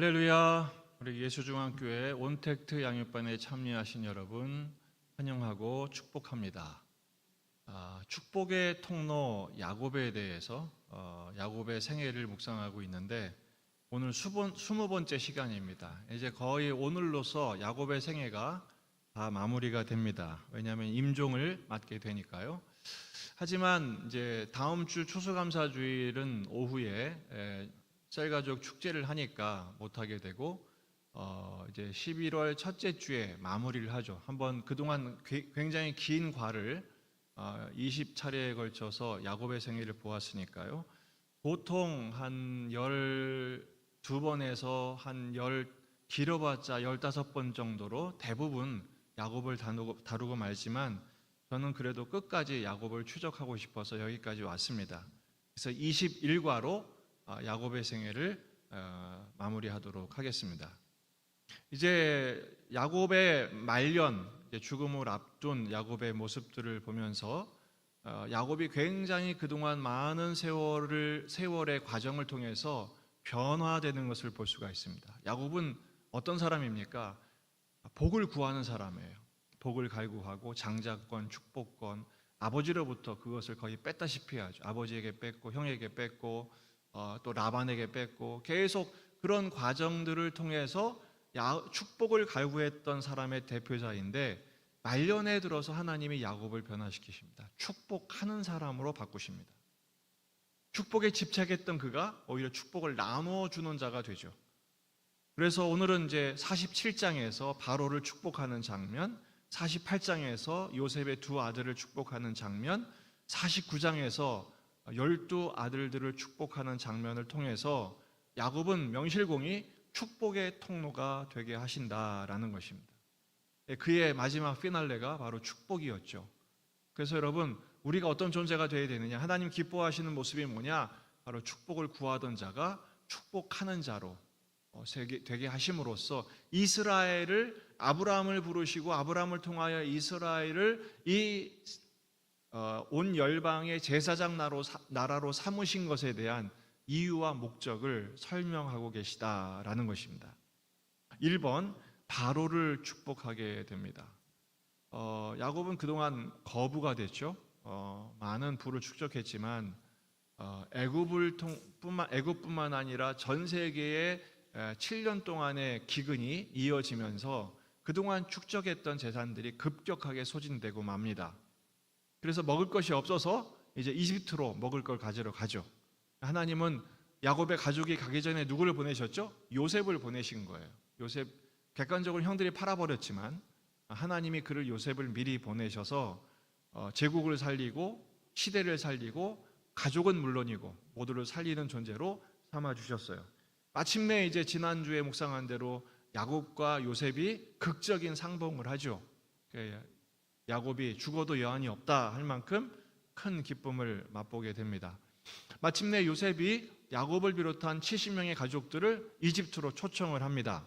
할렐루야. 우리 예수중앙교회 온택트 양육반에 참여하신 여러분 환영하고 축복합니다. 아, 축복의 통로 야곱에 대해서 어, 야곱의 생애를 묵상하고 있는데 오늘 수번, 20번째 시간입니다. 이제 거의 오늘로서 야곱의 생애가 다 마무리가 됩니다. 왜냐하면 임종을 맞게 되니까요. 하지만 이제 다음 주 추수감사주일은 오후에 에, 셀가족 축제를 하니까 못 하게 되고 어 이제 11월 첫째 주에 마무리를 하죠. 한번 그동안 괴- 굉장히 긴 과를 어 20차례에 걸쳐서 야곱의 생애를 보았으니까요. 보통 한 12번에서 한열 길어봤자 15번 정도로 대부분 야곱을 다루고, 다루고 말지만 저는 그래도 끝까지 야곱을 추적하고 싶어서 여기까지 왔습니다. 그래서 21과로 아, 야곱의 생애를 어, 마무리하도록 하겠습니다. 이제 야곱의 말년, 죽음을 앞둔 야곱의 모습들을 보면서 어, 야곱이 굉장히 그동안 많은 세월을 세월의 과정을 통해서 변화되는 것을 볼 수가 있습니다. 야곱은 어떤 사람입니까? 복을 구하는 사람이에요. 복을 갈구하고 장자권, 축복권, 아버지로부터 그것을 거의 뺐다시피 하죠. 아버지에게 뺐고 형에게 뺐고 어, 또 라반에게 뺐고 계속 그런 과정들을 통해서 야- 축복을 갈구했던 사람의 대표자인데 말년에 들어서 하나님이 야곱을 변화시키십니다. 축복하는 사람으로 바꾸십니다. 축복에 집착했던 그가 오히려 축복을 나누어 주는 자가 되죠. 그래서 오늘은 이제 47장에서 바로를 축복하는 장면, 48장에서 요셉의 두 아들을 축복하는 장면, 49장에서 열두 아들들을 축복하는 장면을 통해서 야곱은 명실공히 축복의 통로가 되게 하신다라는 것입니다. 예, 그의 마지막 피날레가 바로 축복이었죠. 그래서 여러분 우리가 어떤 존재가 되어야 되느냐? 하나님 기뻐하시는 모습이 뭐냐? 바로 축복을 구하던 자가 축복하는 자로 어, 되게 하심으로써 이스라엘을 아브라함을 부르시고 아브라함을 통하여 이스라엘을 이 어, 온 열방의 제사장 나라로 삼으신 것에 대한 이유와 목적을 설명하고 계시다라는 것입니다. 1번 바로를 축복하게 됩니다. 어, 야곱은 그동안 거부가 됐죠. 어, 많은 부를 축적했지만 어, 애굽을 통 뿐만 애굽뿐만 아니라 전 세계에 에, 7년 동안의 기근이 이어지면서 그동안 축적했던 재산들이 급격하게 소진되고 맙니다. 그래서 먹을 것이 없어서 이제 이집트로 먹을 걸 가지러 가죠. 하나님은 야곱의 가족이 가기 전에 누구를 보내셨죠? 요셉을 보내신 거예요. 요셉 객관적으로 형들이 팔아버렸지만 하나님이 그를 요셉을 미리 보내셔서 어, 제국을 살리고 시대를 살리고 가족은 물론이고 모두를 살리는 존재로 삼아 주셨어요. 마침내 이제 지난주에 묵상한 대로 야곱과 요셉이 극적인 상봉을 하죠. 그 야곱이 죽어도 여한이 없다 할 만큼 큰 기쁨을 맛보게 됩니다. 마침내 요셉이 야곱을 비롯한 70명의 가족들을 이집트로 초청을 합니다.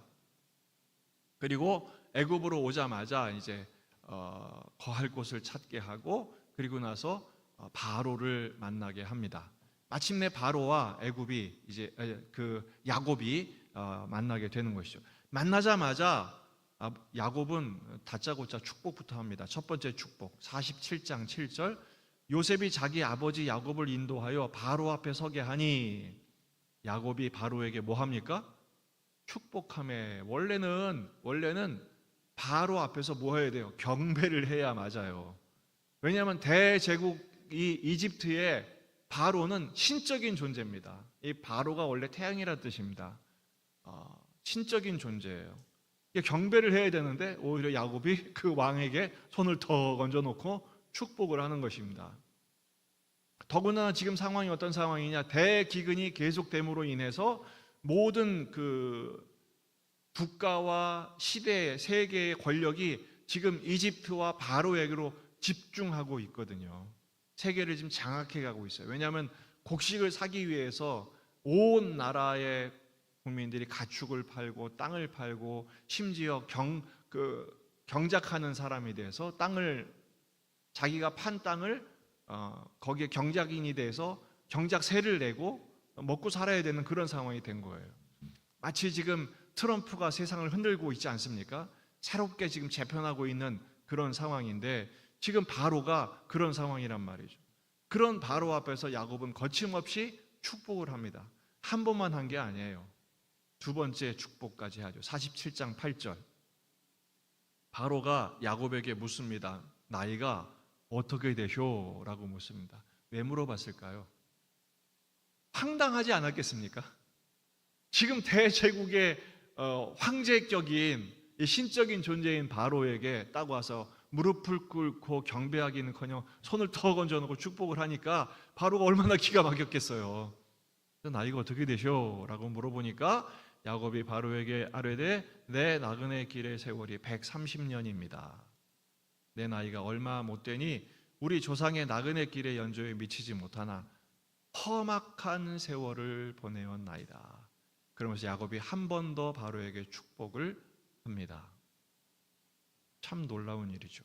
그리고 애굽으로 오자마자 이제 어, 거할 곳을 찾게 하고 그리고 나서 어, 바로를 만나게 합니다. 마침내 바로와 애굽이 이제 에, 그 야곱이 어, 만나게 되는 것이죠. 만나자마자 아, 야곱은 다짜고짜 축복부터 합니다. 첫 번째 축복 47장 7절 요셉이 자기 아버지 야곱을 인도하여 바로 앞에 서게 하니 야곱이 바로에게 뭐 합니까? 축복함에 원래는 원래는 바로 앞에서 뭐 해야 돼요? 경배를 해야 맞아요. 왜냐하면 대제국이 이집트의 바로는 신적인 존재입니다. 이 바로가 원래 태양이라 뜻입니다. 어, 신적인 존재예요. 경배를 해야 되는데 오히려 야곱이 그 왕에게 손을 더 얹어놓고 축복을 하는 것입니다. 더구나 지금 상황이 어떤 상황이냐? 대기근이 계속됨으로 인해서 모든 그 국가와 시대, 세계의 권력이 지금 이집트와 바로에게로 집중하고 있거든요. 세계를 지금 장악해 가고 있어요. 왜냐하면 곡식을 사기 위해서 온 나라의 국민들이 가축을 팔고 땅을 팔고 심지어 경 그 경작하는 사람이 돼서 땅을 자기가 판 땅을 어, 거기에 경작인이 돼서 경작세를 내고 먹고 살아야 되는 그런 상황이 된 거예요. 마치 지금 트럼프가 세상을 흔들고 있지 않습니까? 새롭게 지금 재편하고 있는 그런 상황인데 지금 바로가 그런 상황이란 말이죠. 그런 바로 앞에서 야곱은 거침없이 축복을 합니다. 한 번만 한 게 아니에요. 두 번째 축복까지 하죠. 47장 8절. 바로가 야곱에게 묻습니다. 나이가 어떻게 되쇼? 라고 묻습니다. 왜 물어봤을까요? 황당하지 않았겠습니까? 지금 대제국의 어, 황제격인 이 신적인 존재인 바로에게 딱 와서 무릎을 꿇고 경배하기는커녕 손을 더 건져놓고 축복을 하니까 바로가 얼마나 기가 막혔겠어요. 나이가 어떻게 되셔? 라고 물어보니까 야곱이 바로에게 아뢰되 내 나그네 길의 세월이 130년입니다. 내 나이가 얼마 못 되니 우리 조상의 나그네 길의 연조에 미치지 못하나 험악한 세월을 보내었나이다. 그러면서 야곱이 한 번 더 바로에게 축복을 합니다. 참 놀라운 일이죠.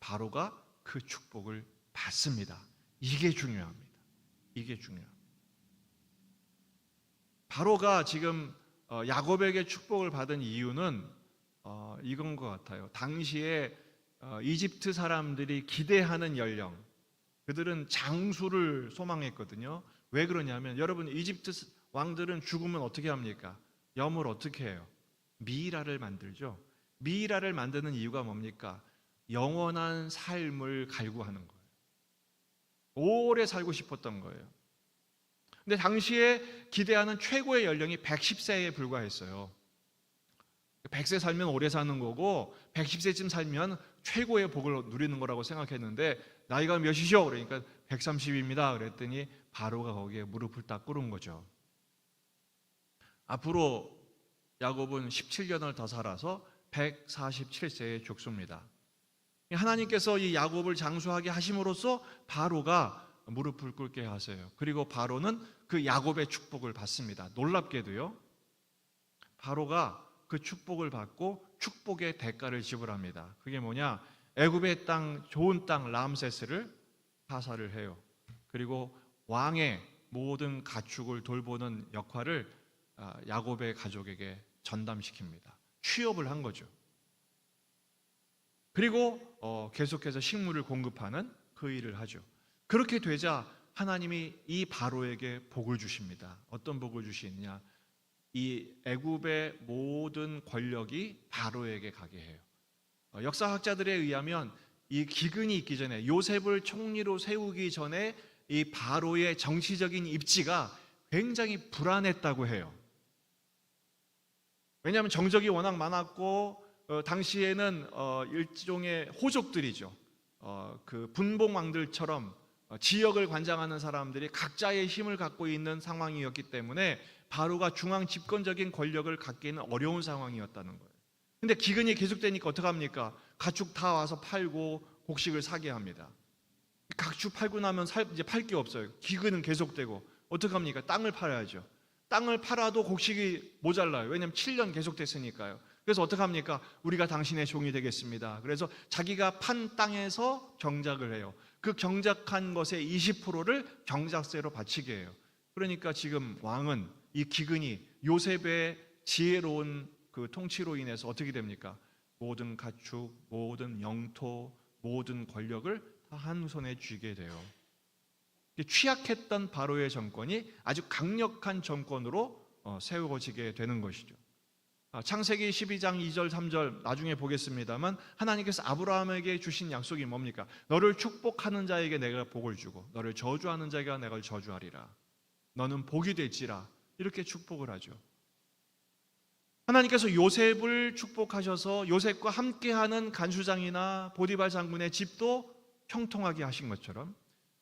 바로가 그 축복을 받습니다. 이게 중요합니다. 이게 중요합니다. 바로가 지금 어, 야곱에게 축복을 받은 이유는 어, 이건 것 같아요. 당시에 어, 이집트 사람들이 기대하는 연령, 그들은 장수를 소망했거든요. 왜 그러냐면 여러분 이집트 왕들은 죽으면 어떻게 합니까? 염을 어떻게 해요? 미이라를 만들죠. 미이라를 만드는 이유가 뭡니까? 영원한 삶을 갈구하는 거예요. 오래 살고 싶었던 거예요. 근데 당시에 기대하는 최고의 연령이 110세에 불과했어요. 100세 살면 오래 사는 거고 110세쯤 살면 최고의 복을 누리는 거라고 생각했는데 나이가 몇이죠? 그러니까 130입니다. 그랬더니 바로가 거기에 무릎을 딱 꿇은 거죠. 앞으로 야곱은 17년을 더 살아서 147세에 죽습니다. 하나님께서 이 야곱을 장수하게 하심으로써 바로가 무릎을 꿇게 하세요. 그리고 바로는 그 야곱의 축복을 받습니다. 놀랍게도요. 바로가 그 축복을 받고 축복의 대가를 지불합니다. 그게 뭐냐? 애굽의 땅 좋은 땅 람세스를 파사를 해요. 그리고 왕의 모든 가축을 돌보는 역할을 아, 야곱의 가족에게 전담시킵니다. 취업을 한 거죠. 그리고 어, 계속해서 식물을 공급하는 그 일을 하죠. 그렇게 되자 하나님이 이 바로에게 복을 주십니다. 어떤 복을 주시느냐? 이 애굽의 모든 권력이 바로에게 가게 해요. 어, 역사학자들에 의하면 이 기근이 있기 전에 요셉을 총리로 세우기 전에 이 바로의 정치적인 입지가 굉장히 불안했다고 해요. 왜냐하면 정적이 워낙 많았고 어, 당시에는 어, 일종의 호족들이죠. 어, 그 분봉왕들처럼 어, 지역을 관장하는 사람들이 각자의 힘을 갖고 있는 상황이었기 때문에 바로가 중앙 집권적인 권력을 갖기에는 어려운 상황이었다는 거예요. 근데 기근이 계속되니까 어떡합니까? 가축 다 와서 팔고 곡식을 사게 합니다. 가축 팔고 나면 살, 이제 팔 게 없어요. 기근은 계속되고 어떡합니까? 땅을 팔아야죠. 땅을 팔아도 곡식이 모자라요. 왜냐하면 7년 계속됐으니까요. 그래서 어떡합니까? 우리가 당신의 종이 되겠습니다. 그래서 자기가 판 땅에서 경작을 해요. 그 경작한 것의 20%를 경작세로 바치게 해요. 그러니까 지금 왕은 이 기근이 요셉의 지혜로운 그 통치로 인해서 어떻게 됩니까? 모든 가축, 모든 영토, 모든 권력을 다 한 손에 쥐게 돼요. 취약했던 바로의 정권이 아주 강력한 정권으로 어, 세워지게 되는 것이죠. 아, 창세기 12장 2절 3절 나중에 보겠습니다만 하나님께서 아브라함에게 주신 약속이 뭡니까? 너를 축복하는 자에게 내가 복을 주고 너를 저주하는 자에게 내가 저주하리라. 너는 복이 될지라 이렇게 축복을 하죠. 하나님께서 요셉을 축복하셔서 요셉과 함께하는 간수장이나 보디발 장군의 집도 형통하게 하신 것처럼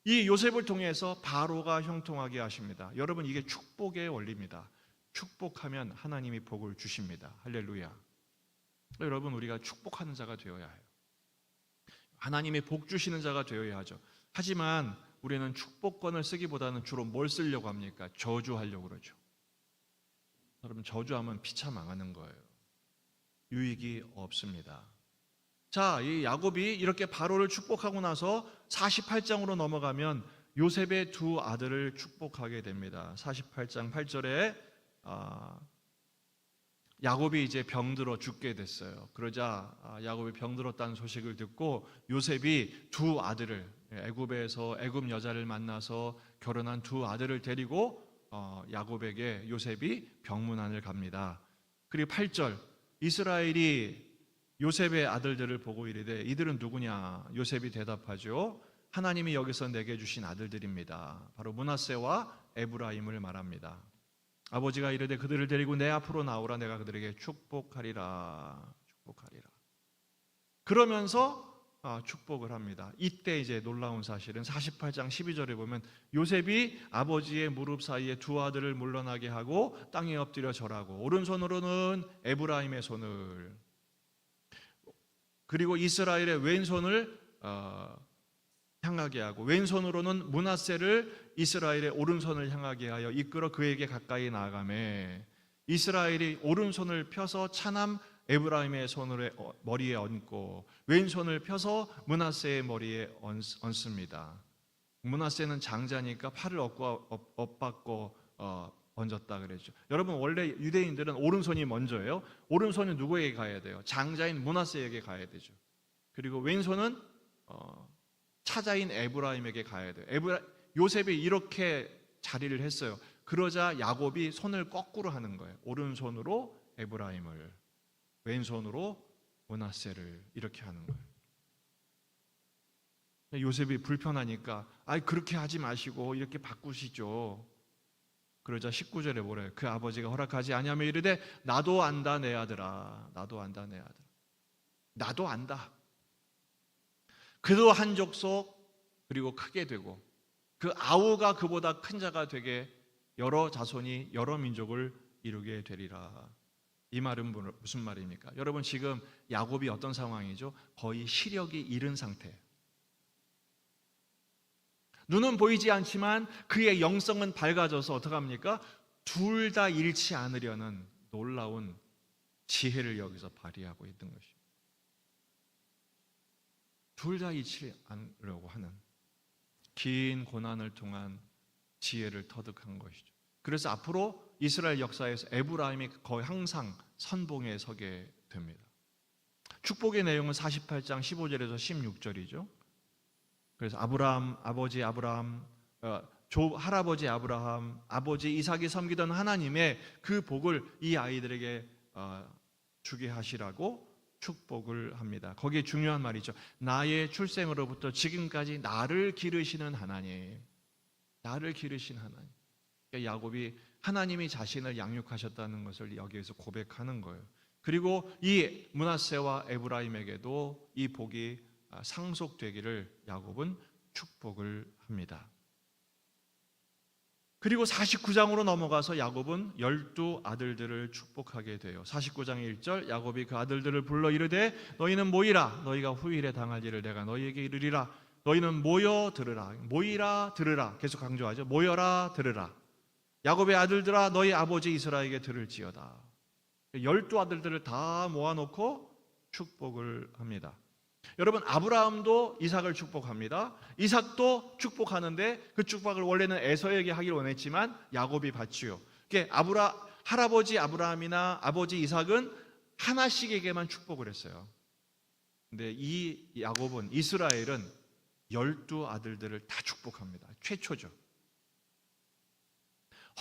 이 요셉을 통해서 바로가 형통하게 하십니다. 여러분 이게 축복의 원리입니다. 축복하면 하나님이 복을 주십니다. 할렐루야. 여러분 우리가 축복하는 자가 되어야 해요. 하나님의 복 주시는 자가 되어야 하죠. 하지만 우리는 축복권을 쓰기보다는 주로 뭘 쓰려고 합니까? 저주하려고 그러죠. 여러분 저주하면 피차 망하는 거예요. 유익이 없습니다. 자, 이 야곱이 이렇게 바로를 축복하고 나서 48장으로 넘어가면 요셉의 두 아들을 축복하게 됩니다. 48장 8절에 아, 야곱이 이제 병들어 죽게 됐어요. 그러자 아, 야곱이 병들었다는 소식을 듣고 요셉이 두 아들을 애굽에서 애굽 여자를 만나서 결혼한 두 아들을 데리고 어, 야곱에게 요셉이 병문안을 갑니다. 그리고 8절 이스라엘이 요셉의 아들들을 보고 이르되 이들은 누구냐? 요셉이 대답하죠. 하나님이 여기서 내게 주신 아들들입니다. 바로 문하세와 에브라임을 말합니다. 아버지가 이르되 그들을 데리고 내 앞으로 나오라 내가 그들에게 축복하리라 축복하리라. 그러면서 아, 축복을 합니다. 이때 이제 놀라운 사실은 48장 12절에 보면 요셉이 아버지의 무릎 사이에 두 아들을 물러나게 하고 땅에 엎드려 절하고 오른손으로는 에브라임의 손을 그리고 이스라엘의 왼손을 어, 향하게 하고 왼손으로는 문하세를 이스라엘의 오른손을 향하게 하여 이끌어 그에게 가까이 나아가매 이스라엘이 오른손을 펴서 차남 에브라임의 손을 어, 머리에 얹고 왼손을 펴서 문하세의 머리에 얹, 얹습니다. 문하세는 장자니까 팔을 엎고 엎, 엎받고 어, 얹었다 그랬죠. 여러분 원래 유대인들은 오른손이 먼저예요. 오른손이 누구에게 가야 돼요? 장자인 문하세에게 가야 되죠. 그리고 왼손은 어, 차자인 에브라임에게 가야 돼요. 에브라, 요셉이 이렇게 자리를 했어요. 그러자 야곱이 손을 거꾸로 하는 거예요. 오른손으로 에브라임을, 왼손으로 문하세를 이렇게 하는 거예요. 요셉이 불편하니까 아 그렇게 하지 마시고 이렇게 바꾸시죠. 그러자 19절에 뭐래요? 그 아버지가 허락하지 아니하며 이르되 나도 안다 내 아들아 나도 안다 내 아들 나도 안다 그도 한 족속 그리고 크게 되고 그 아우가 그보다 큰 자가 되게 여러 자손이 여러 민족을 이루게 되리라 이 말은 뭐- 무슨 말입니까? 여러분 지금 야곱이 어떤 상황이죠? 거의 시력이 잃은 상태 눈은 보이지 않지만 그의 영성은 밝아져서 어떡합니까? 둘 다 잃지 않으려는 놀라운 지혜를 여기서 발휘하고 있는 것입니다. 둘 다 잃지 않으려고 하는 긴 고난을 통한 지혜를 터득한 것이죠. 그래서 앞으로 이스라엘 역사에서 에브라임이 거의 항상 선봉에 서게 됩니다. 축복의 내용은 48장 15절에서 16절이죠. 그래서 아브라함 아버지 아브라함 어, 조 할아버지 아브라함 아버지 이삭이 섬기던 하나님의 그 복을 이 아이들에게 어, 주게 하시라고 축복을 합니다. 거기에 중요한 말이죠. 나의 출생으로부터 지금까지 나를 기르시는 하나님, 나를 기르신 하나님. 그러니까 야곱이 하나님이 자신을 양육하셨다는 것을 여기에서 고백하는 거예요. 그리고 이 문하세와 에브라임에게도 이 복이 아, 상속되기를 야곱은 축복을 합니다. 그리고 49장으로 넘어가서 야곱은 열두 아들들을 축복하게 돼요. 49장 1절 야곱이 그 아들들을 불러 이르되 너희는 모이라 너희가 후일에 당할 일을 내가 너희에게 이르리라 너희는 모여 들으라 모이라 들으라 계속 강조하죠. 모여라 들으라 야곱의 아들들아 너희 아버지 이스라엘에게 들을지어다. 열두 아들들을 다 모아놓고 축복을 합니다. 여러분 아브라함도 이삭을 축복합니다. 이삭도 축복하는데 그 축복을 원래는 에서에게 하기를 원했지만 야곱이 받지요. 그게 아브라 할아버지 아브라함이나 아버지 이삭은 하나씩에게만 축복을 했어요. 근데 이 야곱은 이스라엘은 열두 아들들을 다 축복합니다. 최초죠.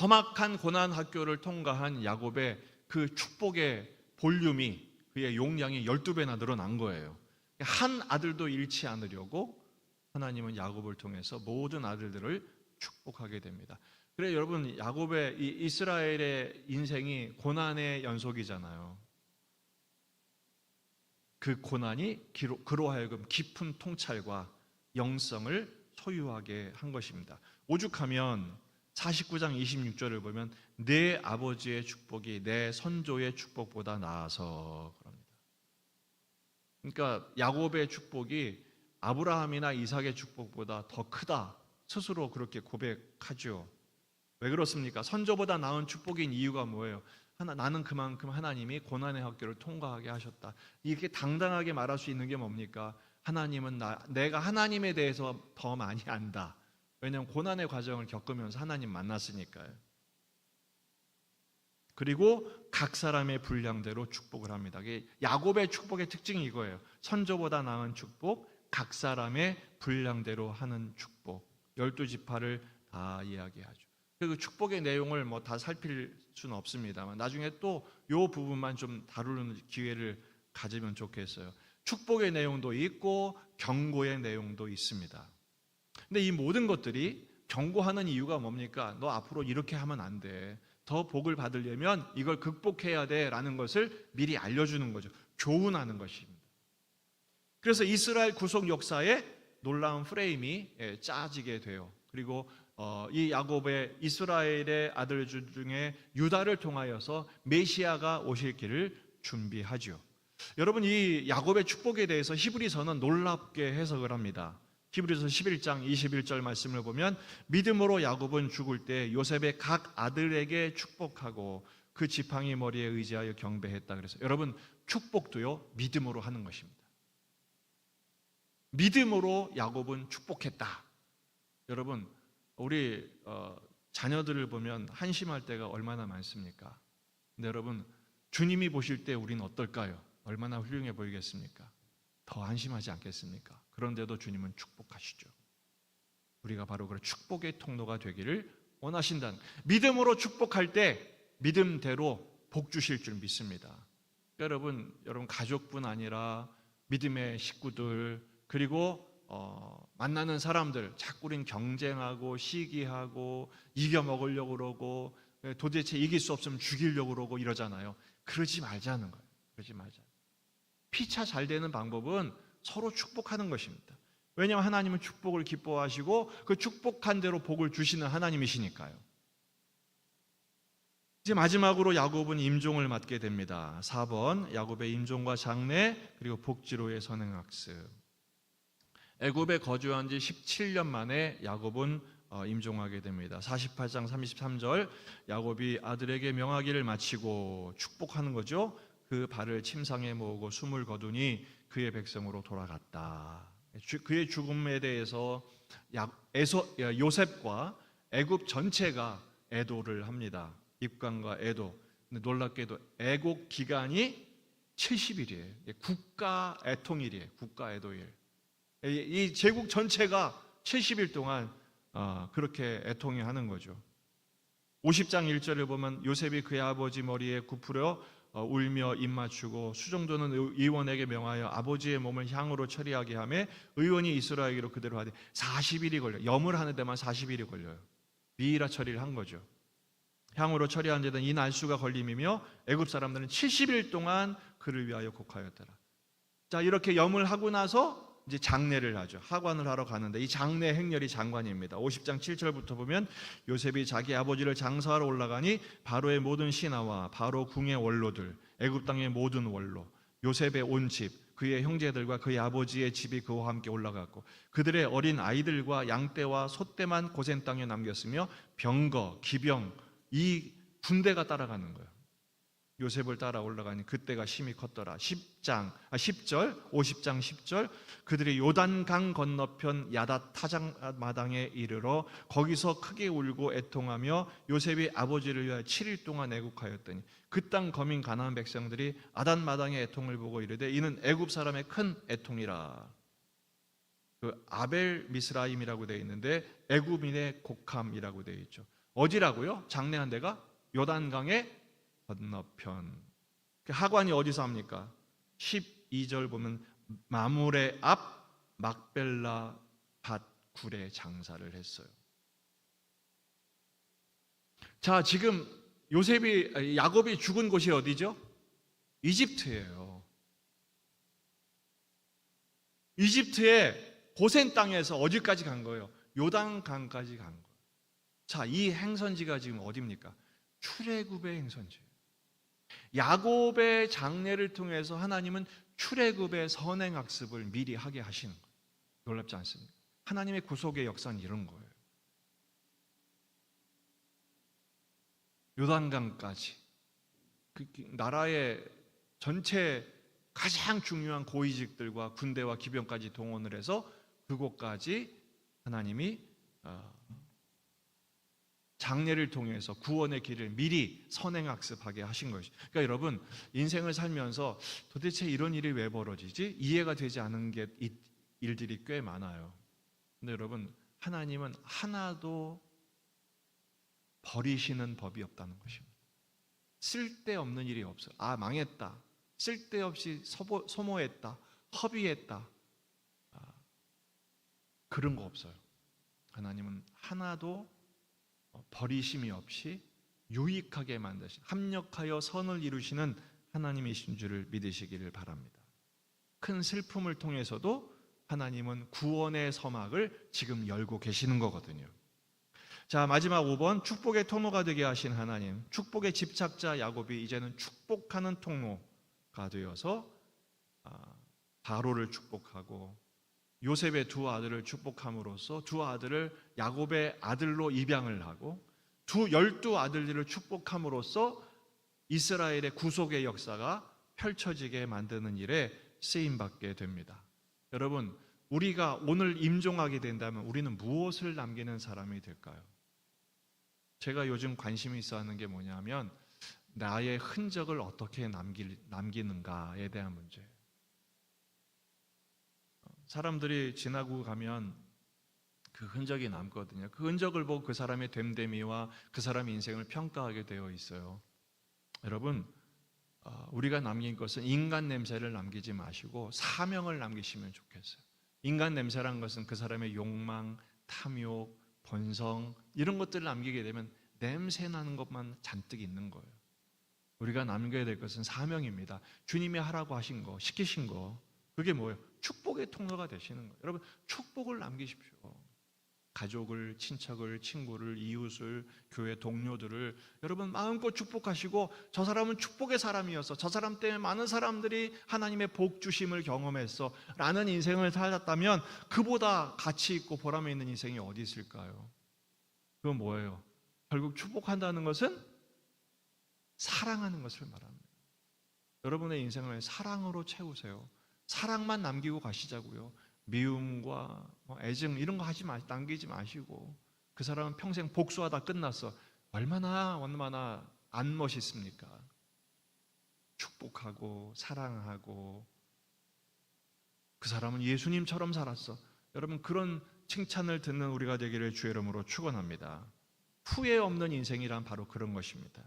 험악한 고난 학교를 통과한 야곱의 그 축복의 볼륨이 그의 용량이 12배나 늘어난 거예요. 한 아들도 잃지 않으려고 하나님은 야곱을 통해서 모든 아들들을 축복하게 됩니다. 그래 여러분 야곱의 이 이스라엘의 인생이 고난의 연속이잖아요. 그 고난이 그로 하여금 깊은 통찰과 영성을 소유하게 한 것입니다. 오죽하면 49장 26절을 보면 내 아버지의 축복이 내 선조의 축복보다 나아서 그럽니다. 그러니까 야곱의 축복이 아브라함이나 이삭의 축복보다 더 크다. 스스로 그렇게 고백하죠. 왜 그렇습니까? 선조보다 나은 축복인 이유가 뭐예요? 하나, 나는 그만큼 하나님이 고난의 학교를 통과하게 하셨다. 이렇게 당당하게 말할 수 있는 게 뭡니까? 하나님은 나, 내가 하나님에 대해서 더 많이 안다. 왜냐하면 고난의 과정을 겪으면서 하나님 만났으니까요. 그리고 각 사람의 분량대로 축복을 합니다. 야곱의 축복의 특징이 이거예요. 선조보다 나은 축복, 각 사람의 분량대로 하는 축복. 열두 지파를 다 이야기하죠. 그 축복의 내용을 뭐 다 살필 수는 없습니다만 나중에 또 요 부분만 좀 다루는 기회를 가지면 좋겠어요. 축복의 내용도 있고 경고의 내용도 있습니다. 근데 이 모든 것들이 경고하는 이유가 뭡니까? 너 앞으로 이렇게 하면 안 돼. 더 복을 받으려면 이걸 극복해야 돼라는 것을 미리 알려주는 거죠. 교훈하는 것입니다. 그래서 이스라엘 구속 역사에 놀라운 프레임이 예, 짜지게 돼요. 그리고 어, 이 야곱의 이스라엘의 아들 중에 유다를 통하여서 메시아가 오실 길을 준비하죠. 여러분 이 야곱의 축복에 대해서 히브리서는 놀랍게 해석을 합니다. 히브리서 11장 21절 말씀을 보면 믿음으로 야곱은 죽을 때 요셉의 각 아들에게 축복하고 그 지팡이 머리에 의지하여 경배했다 그래서 여러분 축복도요 믿음으로 하는 것입니다. 믿음으로 야곱은 축복했다. 여러분 우리 어, 자녀들을 보면 한심할 때가 얼마나 많습니까? 근데 여러분 주님이 보실 때 우리는 어떨까요? 얼마나 훌륭해 보이겠습니까? 더 안심하지 않겠습니까? 그런데도 주님은 축복하시죠. 우리가 바로 그런 축복의 통로가 되기를 원하신다는 믿음으로 축복할 때 믿음대로 복 주실 줄 믿습니다. 여러분, 여러분 가족뿐 아니라 믿음의 식구들 그리고 어, 만나는 사람들 자꾸 우린 경쟁하고 시기하고 이겨 먹으려고 그러고 예, 도대체 이길 수 없으면 죽이려고 그러고 이러잖아요. 그러지 말자는 거예요. 그러지 말자. 피차 잘 되는 방법은 서로 축복하는 것입니다. 왜냐하면 하나님은 축복을 기뻐하시고 그 축복한 대로 복을 주시는 하나님이시니까요. 이제 마지막으로 야곱은 임종을 맡게 됩니다. 4번 야곱의 임종과 장례 그리고 복지로의 선행학습. 애굽에 거주한 지 17년 만에 야곱은 어, 임종하게 됩니다. 48장 33절 야곱이 아들에게 명하기를 마치고 축복하는 거죠. 그 발을 침상에 모으고 숨을 거두니 그의 백성으로 돌아갔다. 주- 그의 죽음에 대해서 요셉과 애굽 전체가 애도를 합니다. 입간과 애도. 근데 놀랍게도 애곡 기간이 70일이에요. 국가 애통일이에요. 국가 애도일. 이- 이 제국 전체가 70일 동안 어, 그렇게 애통해 하는 거죠. 50장 1절을 보면 요셉이 그의 아버지 머리에 어, 울며 입 맞추고 수종도는 의- 의원에게 명하여 아버지의 몸을 향으로 처리하게 하며 의원이 이스라엘에게로 그대로 하되 40일이 걸려 염을 하는 데만 40일이 걸려요. 미이라 처리를 한 거죠. 향으로 처리한 데는 이 날수가 걸림이며 애굽 사람들은 70일 동안 그를 위하여 곡하였더라. 자 이렇게 염을 하고 나서 이제 장례를 하죠. 하관을 하러 가는데 이 장례 행렬이 장관입니다. 50장 7절부터 보면 요셉이 자기 아버지를 장사하러 올라가니 바로의 모든 신하와 바로 궁의 원로들, 애굽 땅의 모든 원로, 요셉의 온 집, 그의 형제들과 그의 아버지의 집이 그와 함께 올라갔고 그들의 어린 아이들과 양떼와 소떼만 고센 땅에 남겼으며 병거, 기병 이 군대가 따라가는 거예요. 요셉을 따라 올라가니 그때가 심히 컸더라. 10장, 아 10절, 50장 10절 그들이 요단강 건너편 야다 타장 마당에 이르러 거기서 크게 울고 애통하며 요셉이 아버지를 위하여 7일 동안 애국하였더니 그 땅 거민 가나안 백성들이 아단 마당의 애통을 보고 이르되 이는 애굽 사람의 큰 애통이라. 그 아벨 미스라임이라고 되어 있는데 애굽인의 곡함이라고 되어 있죠. 어디라고요? 장례한 데가 요단강의 건너편. 그 하관이 어디서 합니까? 12절 보면 마물의 앞 막벨라 밭 굴에 장사를 했어요. 자, 지금 요셉이 야곱이 죽은 곳이 어디죠? 이집트예요. 이집트의 고센 땅에서 어디까지 간 거예요? 요단강까지 간 거예요. 자, 이 행선지가 지금 어디입니까? 출애굽의 행선지예요. 야곱의 장례를 통해서 하나님은 출애굽의 선행 학습을 미리 하게 하시는 거예요. 놀랍지 않습니까? 하나님의 구속의 역사는 이런 거예요. 요단강까지 그 나라의 전체 가장 중요한 고위직들과 군대와 기병까지 동원을 해서 그곳까지 하나님이 어, 장례를 통해서 구원의 길을 미리 선행학습하게 하신 것이. 그러니까 여러분 인생을 살면서 도대체 이런 일이 왜 벌어지지 이해가 되지 않은 게 이- 일들이 꽤 많아요. 근데 여러분 하나님은 하나도 버리시는 법이 없다는 것입니다. 쓸데없는 일이 없어요. 아 망했다. 쓸데없이 서보, 소모했다. 허비했다. 아, 그런 거 없어요. 하나님은 하나도 어, 버리심이 없이 유익하게 만드신 합력하여 선을 이루시는 하나님이신 줄을 믿으시기를 바랍니다. 큰 슬픔을 통해서도 하나님은 구원의 서막을 지금 열고 계시는 거거든요. 자, 마지막 5번 축복의 통로가 되게 하신 하나님. 축복의 집착자 야곱이 이제는 축복하는 통로가 되어서 아, 바로를 축복하고 요셉의 두 아들을 축복함으로써 두 아들을 야곱의 아들로 입양을 하고 두 열두 아들들을 축복함으로써 이스라엘의 구속의 역사가 펼쳐지게 만드는 일에 쓰임 받게 됩니다. 여러분, 우리가 오늘 임종하게 된다면 우리는 무엇을 남기는 사람이 될까요? 제가 요즘 관심이 있어 하는 게 뭐냐면 나의 흔적을 어떻게 남길, 남기는가에 대한 문제예요. 사람들이 지나고 가면 그 흔적이 남거든요. 그 흔적을 보고 그 사람의 됨됨이와 그 사람의 인생을 평가하게 되어 있어요. 여러분, 어, 우리가 남긴 것은 인간 냄새를 남기지 마시고 사명을 남기시면 좋겠어요. 인간 냄새란 것은 그 사람의 욕망, 탐욕, 본성 이런 것들을 남기게 되면 냄새 나는 것만 잔뜩 있는 거예요. 우리가 남겨야 될 것은 사명입니다. 주님이 하라고 하신 거, 시키신 거. 그게 뭐예요? 축복의 통로가 되시는 거예요. 여러분, 축복을 남기십시오. 가족을, 친척을, 친구를, 이웃을, 교회 동료들을 여러분 마음껏 축복하시고 저 사람은 축복의 사람이어서 저 사람 때문에 많은 사람들이 하나님의 복 주심을 경험했어 라는 인생을 살았다면 그보다 가치 있고 보람 있는 인생이 어디 있을까요? 그건 뭐예요? 결국 축복한다는 것은 사랑하는 것을 말합니다. 여러분의 인생을 사랑으로 채우세요. 사랑만 남기고 가시자고요. 미움과 뭐 애증 이런 거 하지 마, 남기지 마시고 그 사람은 평생 복수하다 끝났어. 얼마나 얼마나 안 멋있습니까? 축복하고 사랑하고 그 사람은 예수님처럼 살았어. 여러분 그런 칭찬을 듣는 우리가 되기를 주의 이름으로 축원합니다. 후회 없는 인생이란 바로 그런 것입니다.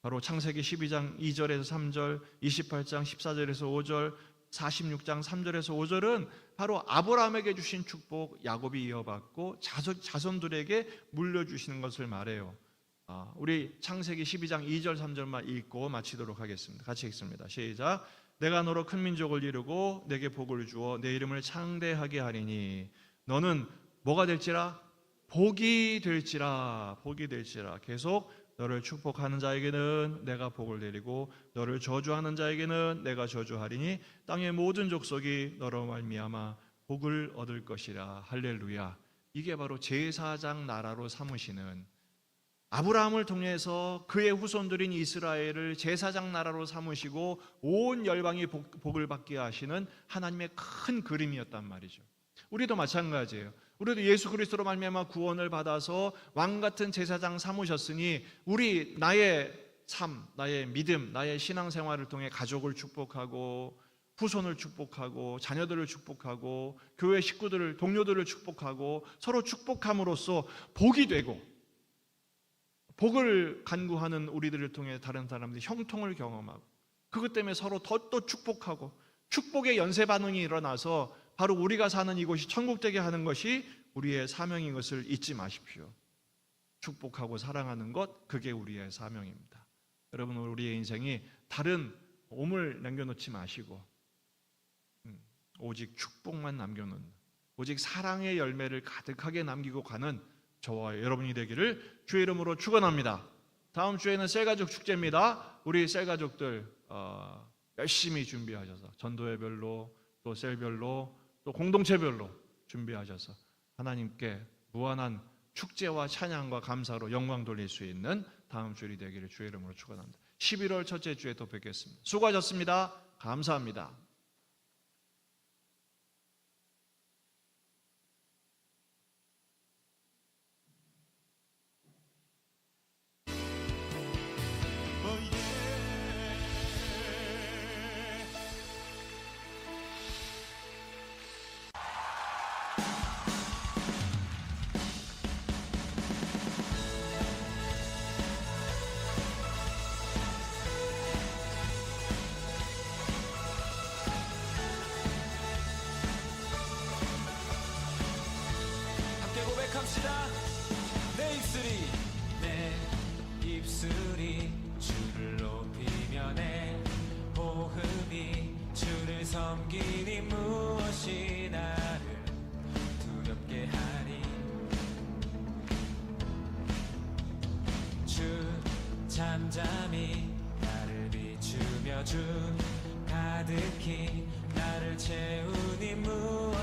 바로 창세기 12장 2절에서 3절, 28장 14절에서 5절, 46장 3절에서 5절은 바로 아브라함에게 주신 축복 야곱이 이어받고 자손, 자손들에게 물려주시는 것을 말해요. 아, 우리 창세기 12장 2절 3절만 읽고 마치도록 하겠습니다. 같이 읽습니다. 시작. 내가 너로 큰 민족을 이루고 내게 복을 주어 내 이름을 창대하게 하리니 너는 뭐가 될지라 복이 될지라 복이 될지라 계속 너를 축복하는 자에게는 내가 복을 내리고 너를 저주하는 자에게는 내가 저주하리니 땅의 모든 족속이 너로 말미암아 복을 얻을 것이라 할렐루야 이게 바로 제사장 나라로 삼으시는 아브라함을 통해서 그의 후손들인 이스라엘을 제사장 나라로 삼으시고 온 열방이 복, 복을 받게 하시는 하나님의 큰 그림이었단 말이죠. 우리도 마찬가지예요. 우리도 예수 그리스도로 말미암아 구원을 받아서 왕 같은 제사장 삼으셨으니 우리 나의 삶, 나의 믿음, 나의 신앙 생활을 통해 가족을 축복하고 후손을 축복하고 자녀들을 축복하고 교회 식구들을 동료들을 축복하고 서로 축복함으로써 복이 되고 복을 간구하는 우리들을 통해 다른 사람들이 형통을 경험하고 그것 때문에 서로 더 또 축복하고 축복의 연쇄 반응이 일어나서 바로 우리가 사는 이곳이 천국 되게 하는 것이 우리의 사명인 것을 잊지 마십시오. 축복하고 사랑하는 것 그게 우리의 사명입니다. 여러분 우리의 인생이 다른 오물 남겨놓지 마시고 음, 오직 축복만 남겨놓는 오직 사랑의 열매를 가득하게 남기고 가는 저와 여러분이 되기를 주의 이름으로 축원합니다. 다음 주에는 셀가족 축제입니다. 우리 셀가족들 어, 열심히 준비하셔서 전도회별로 또 셀별로 또 공동체별로 준비하셔서 하나님께 무한한 축제와 찬양과 감사로 영광 돌릴 수 있는 다음 주일이 되기를 주의 이름으로 축원합니다. 11월 첫째 주에 또 뵙겠습니다. 수고하셨습니다. 감사합니다. 섬기니 무엇이 나를 두렵게 하리? 주 잠잠히 나를 비추며 주 가득히 나를 채우니 무엇도